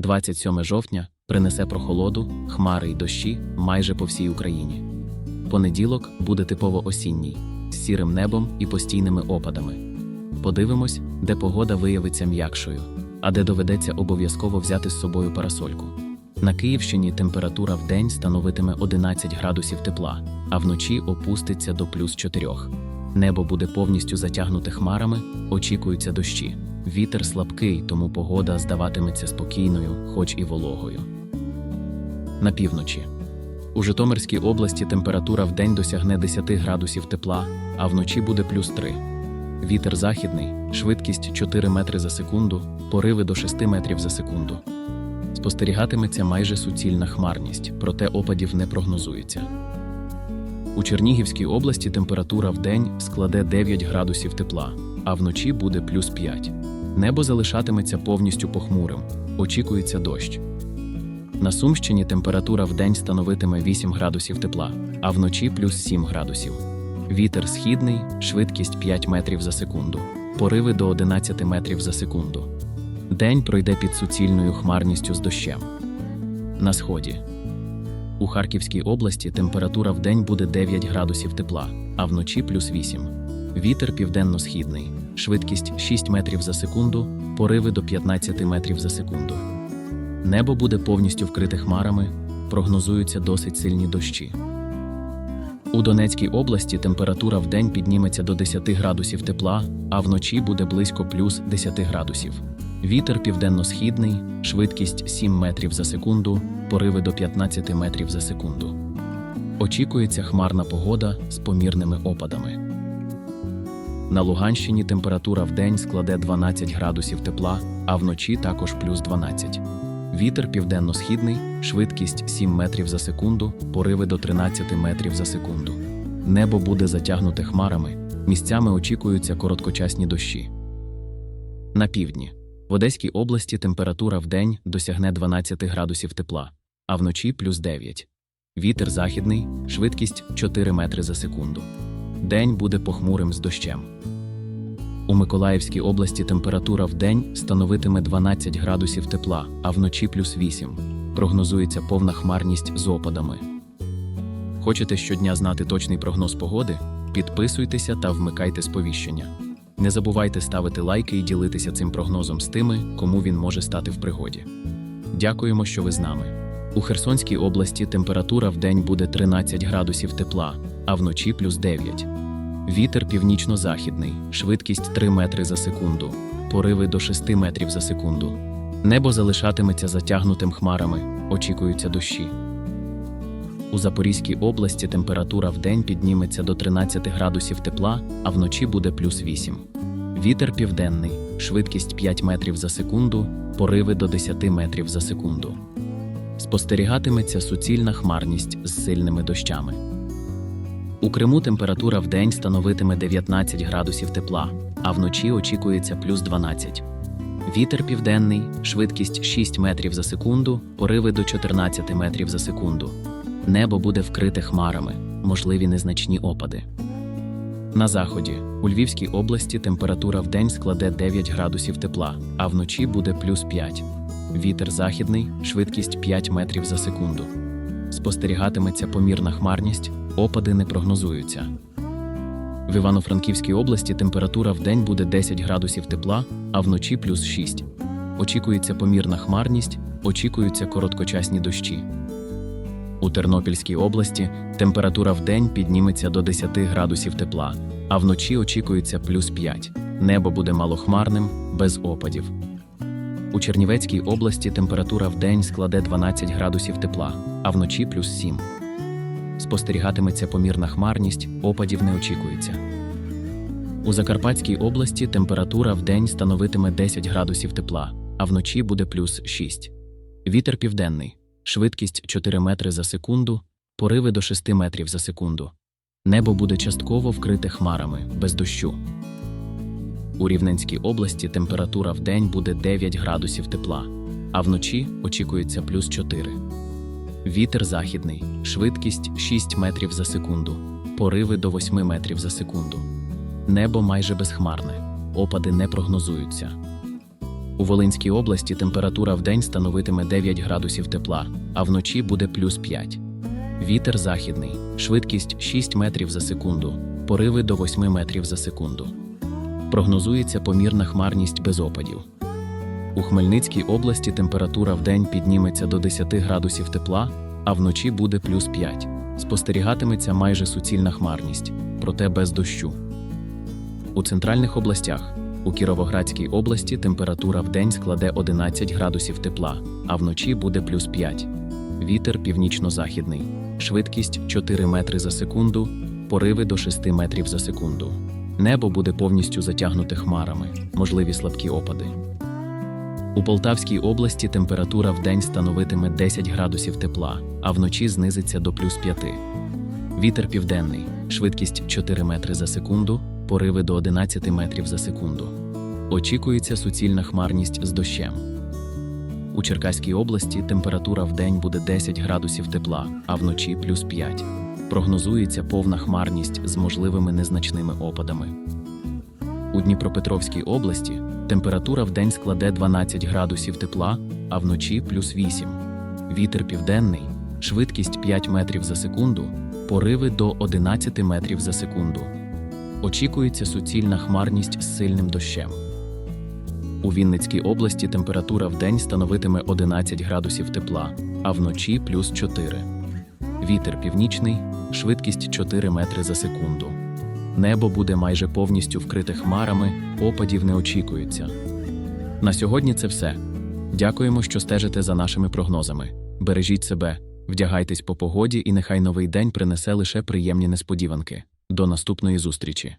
27 жовтня принесе прохолоду, хмари й дощі майже по всій Україні. Понеділок буде типово осінній, з сірим небом і постійними опадами. Подивимось, де погода виявиться м'якшою, а де доведеться обов'язково взяти з собою парасольку. На Київщині температура в день становитиме 11 градусів тепла, а вночі опуститься до плюс 4. Небо буде повністю затягнуте хмарами, очікуються дощі. Вітер слабкий, тому погода здаватиметься спокійною, хоч і вологою. На півночі. У Житомирській області температура в досягне 10 градусів тепла, а вночі буде плюс 3. Вітер західний, швидкість 4 метри за секунду, пориви до 6 метрів за секунду. Спостерігатиметься майже суцільна хмарність, проте опадів не прогнозується. У Чернігівській області температура в день складе 9 градусів тепла, а вночі буде плюс 5. Небо залишатиметься повністю похмурим, очікується дощ. На Сумщині температура в день становитиме 8 градусів тепла, а вночі плюс 7 градусів. Вітер східний, швидкість 5 метрів за секунду, пориви до 11 метрів за секунду. День пройде під суцільною хмарністю з дощем. На сході. У Харківській області температура в день буде 9 градусів тепла, а вночі плюс 8. Вітер південно-східний, швидкість 6 метрів за секунду, пориви до 15 метрів за секунду. Небо буде повністю вкрите хмарами, прогнозуються досить сильні дощі. У Донецькій області температура в день підніметься до 10 градусів тепла, а вночі буде близько плюс 10 градусів. Вітер південно-східний, швидкість 7 метрів за секунду, пориви до 15 метрів за секунду. Очікується хмарна погода з помірними опадами. На Луганщині температура в день складе 12 градусів тепла, а вночі також плюс 12. Вітер південно-східний, швидкість 7 метрів за секунду, пориви до 13 метрів за секунду. Небо буде затягнуте хмарами, місцями очікуються короткочасні дощі. На півдні. В Одеській області температура в день досягне 12 градусів тепла, а вночі плюс 9. Вітер західний, швидкість 4 метри за секунду. День буде похмурим з дощем. У Миколаївській області температура в день становитиме 12 градусів тепла, а вночі плюс 8. Прогнозується повна хмарність з опадами. Хочете щодня знати точний прогноз погоди? Підписуйтеся та вмикайте сповіщення. Не забувайте ставити лайки і ділитися цим прогнозом з тими, кому він може стати в пригоді. Дякуємо, що ви з нами. У Херсонській області температура в день буде 13 градусів тепла, а вночі плюс 9. Вітер північно-західний, швидкість 3 метри за секунду, пориви до 6 метрів за секунду. Небо залишатиметься затягнутим хмарами, очікуються дощі. У Запорізькій області температура в день підніметься до 13 градусів тепла, а вночі буде плюс 8. Вітер південний, швидкість 5 метрів за секунду, пориви до 10 метрів за секунду. Спостерігатиметься суцільна хмарність з сильними дощами. У Криму температура в день становитиме 19 градусів тепла, а вночі очікується плюс 12. Вітер південний, швидкість 6 метрів за секунду, пориви до 14 метрів за секунду. Небо буде вкрите хмарами, можливі незначні опади. На заході у Львівській області температура в день складе 9 градусів тепла, а вночі буде плюс 5. Вітер західний, швидкість 5 метрів за секунду. Спостерігатиметься помірна хмарність, опади не прогнозуються. В Івано-Франківській області температура в день буде 10 градусів тепла, а вночі плюс 6. Очікується помірна хмарність, очікуються короткочасні дощі. У Тернопільській області температура в день підніметься до 10 градусів тепла, а вночі очікується плюс 5. Небо буде малохмарним, без опадів. У Чернівецькій області температура в день складе 12 градусів тепла, а вночі плюс 7. Спостерігатиметься помірна хмарність, опадів не очікується. У Закарпатській області температура в день становитиме 10 градусів тепла, а вночі буде плюс 6. Вітер південний, швидкість 4 метри за секунду, пориви до 6 метрів за секунду. Небо буде частково вкрите хмарами, без дощу. У Рівненській області температура в день буде 9 градусів тепла, а вночі очікується плюс 4. Вітер західний, швидкість 6 метрів за секунду, пориви до 8 метрів за секунду. Небо майже безхмарне, опади не прогнозуються. У Волинській області температура вдень становитиме 9 градусів тепла, а вночі буде плюс 5. Вітер західний, швидкість 6 метрів за секунду, пориви до 8 метрів за секунду. Прогнозується помірна хмарність без опадів. У Хмельницькій області температура вдень підніметься до 10 градусів тепла, а вночі буде плюс 5. Спостерігатиметься майже суцільна хмарність, проте без дощу. У центральних областях у Кіровоградській області температура вдень складе 11 градусів тепла, а вночі буде плюс 5. Вітер північно-західний, швидкість 4 метри за секунду, пориви до 6 метрів за секунду. Небо буде повністю затягнуте хмарами, можливі слабкі опади. У Полтавській області температура вдень становитиме 10 градусів тепла, а вночі знизиться до плюс 5. Вітер південний, швидкість 4 метри за секунду, пориви до 11 метрів за секунду. Очікується суцільна хмарність з дощем. У Черкаській області температура вдень буде 10 градусів тепла, а вночі плюс 5. Прогнозується повна хмарність з можливими незначними опадами. У Дніпропетровській області температура вдень складе 12 градусів тепла, а вночі плюс 8. Вітер південний, швидкість 5 метрів за секунду, пориви до 11 метрів за секунду. Очікується суцільна хмарність з сильним дощем. У Вінницькій області температура вдень становитиме 11 градусів тепла, а вночі плюс 4. Вітер північний, швидкість 4 метри за секунду. Небо буде майже повністю вкрите хмарами, опадів не очікується. На сьогодні це все. Дякуємо, що стежите за нашими прогнозами. Бережіть себе, вдягайтесь по погоді, і нехай новий день принесе лише приємні несподіванки. До наступної зустрічі!